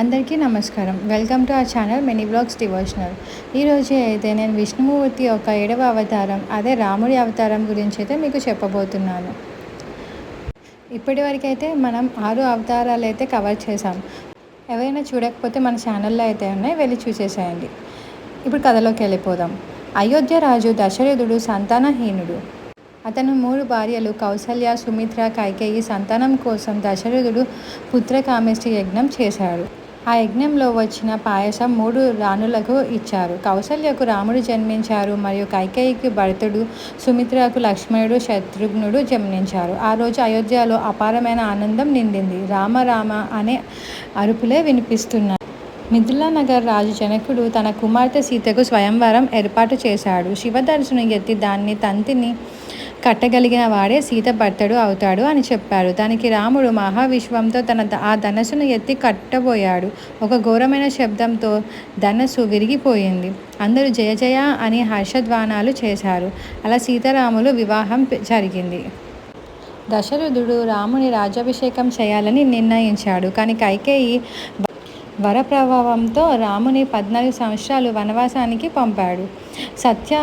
అందరికీ నమస్కారం. Welcome to our channel mini blogs devotional. ఈరోజు అయితే నేను విష్ణుమూర్తి యొక్క ఏడవ అవతారం అదే రాముడి అవతారం గురించి అయితే మీకు చెప్పబోతున్నాను. ఇప్పటివరకు అయితే మనం ఆరు అవతారాలు అయితే కవర్ చేసాం ఎవరైనా చూడకపోతే మన ఛానల్లో అయితే ఉన్నాయి వెళ్ళి చూసేసేయండి. ఇప్పుడు కథలోకి వెళ్ళిపోదాం. అయోధ్య రాజు దశరథుడు సంతానహీనుడు. అతను మూడు భార్యలు కౌసల్య సుమిత్ర కైకేయి సంతానం కోసం దశరథుడు పుత్రకామేష్టి యజ్ఞం చేశాడు. ఆ యజ్ఞంలో వచ్చిన పాయసం మూడు రాణులకు ఇచ్చారు. కౌసల్యకు రాముడు జన్మించారు మరియు కైకేయికి భరతుడు సుమిత్రకు లక్ష్మణుడు శత్రుఘ్నుడు జన్మించారు. ఆ రోజు అయోధ్యలో అపారమైన ఆనందం నిండింది. రామ రామ అనే అరుపులే వినిపిస్తున్నాయి. మిథులానగర్ రాజు జనకుడు తన కుమార్తె సీతకు స్వయంవరం ఏర్పాటు చేశాడు. శివదర్శను ఎత్తి దాన్ని తంతిని కట్టగలిగిన వాడే సీత భర్తడు అవుతాడు అని చెప్పారు. దానికి రాముడు మహావిశ్వంతో తన ఆ ధనస్సును ఎత్తి కట్టబోయాడు. ఒక ఘోరమైన శబ్దంతో ధనస్సు విరిగిపోయింది. అందరూ జయ జయ అని హర్షధ్వానాలు చేశారు. అలా సీతారాములు వివాహం జరిగింది. దశరథుడు రాముని రాజాభిషేకం చేయాలని నిర్ణయించాడు. కానీ కైకేయి వరప్రభావంతో రాముని పద్నాలుగు సంవత్సరాలు వనవాసానికి పంపాడు. సత్య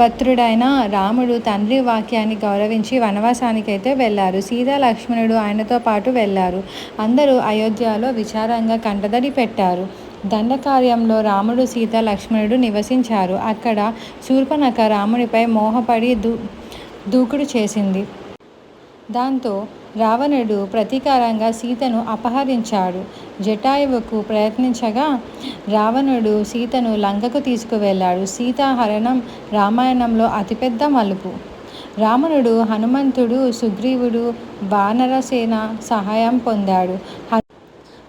పత్రుడైన రాముడు తండ్రి వాక్యాన్ని గౌరవించి వనవాసానికైతే వెళ్ళారు. సీతా లక్ష్మణుడు ఆయనతో పాటు వెళ్ళారు. అందరూ అయోధ్యలో విచారంగా కంటదడి పెట్టారు. దండకార్యంలో రాముడు సీత లక్ష్మణుడు నివసించారు. అక్కడ శూర్పనక రామునిపై మోహపడి దూ దూకుడు చేసింది. దాంతో రావణుడు ప్రతీకారంగా సీతను అపహరించాడు. జటాయువుకు ప్రయత్నించగా రావణుడు సీతను లంకకు తీసుకువెళ్ళాడు. సీతాహరణం రామాయణంలో అతిపెద్ద మలుపు. రావణుడు హనుమంతుడు సుగ్రీవుడు వానరసేన సహాయం పొందాడు.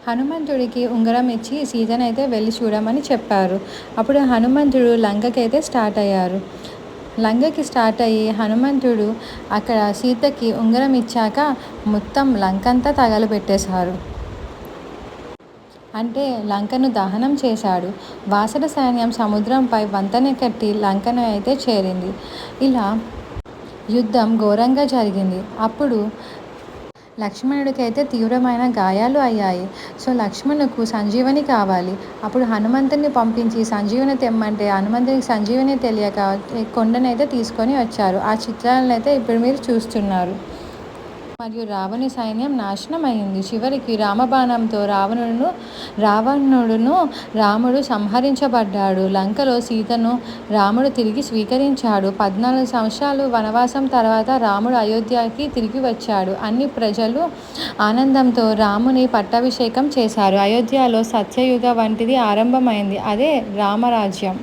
హనుమంతుడికి ఉంగరం ఇచ్చి సీతనైతే వెళ్ళి చూడమని చెప్పారు. అప్పుడు హనుమంతుడు లంకకైతే స్టార్ట్ అయ్యారు. లంకకి స్టార్ట్ అయ్యి హనుమంతుడు అక్కడ సీతకి ఉంగరం ఇచ్చాక మొత్తం లంకంతా తగలబెట్టేశారు అంటే లంకను దహనం చేశాడు. వాసర సైన్యం సముద్రంపై వంతెన కట్టి లంకను అయితే చేరింది. ఇలా యుద్ధం ఘోరంగా జరిగింది. అప్పుడు లక్ష్మణుడికి అయితే తీవ్రమైన గాయాలు అయ్యాయి. సో లక్ష్మణుకు సంజీవని కావాలి. అప్పుడు హనుమంతుని పంపించి సంజీవని తెమ్మంటే హనుమంతునికి సంజీవని తెలియక కొండనైతే తీసుకొని వచ్చారు. ఆ చిత్రాలను అయితే ఇప్పుడు మీరు చూస్తున్నారు. మరియు రావణి సైన్యం నాశనం అయింది చివరికి రామబాణంతో రావణుడును రావణుడును రాముడు సంహరించబడ్డాడు. లంకలో సీతను రాముడు తిరిగి స్వీకరించాడు. పద్నాలుగు సంవత్సరాలు వనవాసం తర్వాత రాముడు అయోధ్యకి తిరిగి వచ్చాడు. అన్ని ప్రజలు ఆనందంతో రాముని పట్టాభిషేకం చేశారు. అయోధ్యలో సత్యయుగ వంటిది ఆరంభమైంది. అదే రామరాజ్యం.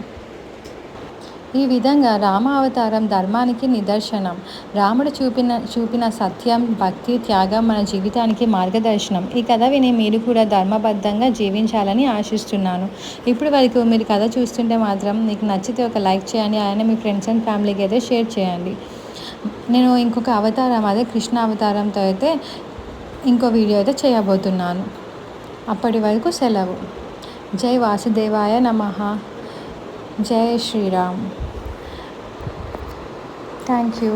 ఈ విధంగా రామ అవతారం ధర్మానికి నిదర్శనం. రాముడు చూపిన చూపిన సత్యం భక్తి త్యాగం మన జీవితానికి మార్గదర్శనం. ఈ కథ విని మీరు కూడా ధర్మబద్ధంగా జీవించాలని ఆశిస్తున్నాను. ఇప్పుడు వరకు మీరు కథ చూస్తుంటే మాత్రం మీకు నచ్చితే ఒక లైక్ చేయండి. ఆయన మీ ఫ్రెండ్స్ అండ్ ఫ్యామిలీకి అయితే షేర్ చేయండి. నేను ఇంకొక అవతారం అదే కృష్ణ అవతారంతో అయితే ఇంకో వీడియో అయితే చేయబోతున్నాను. అప్పటి వరకు సెలవు. జై వాసుదేవాయ నమ. जय श्री राम थैंक यू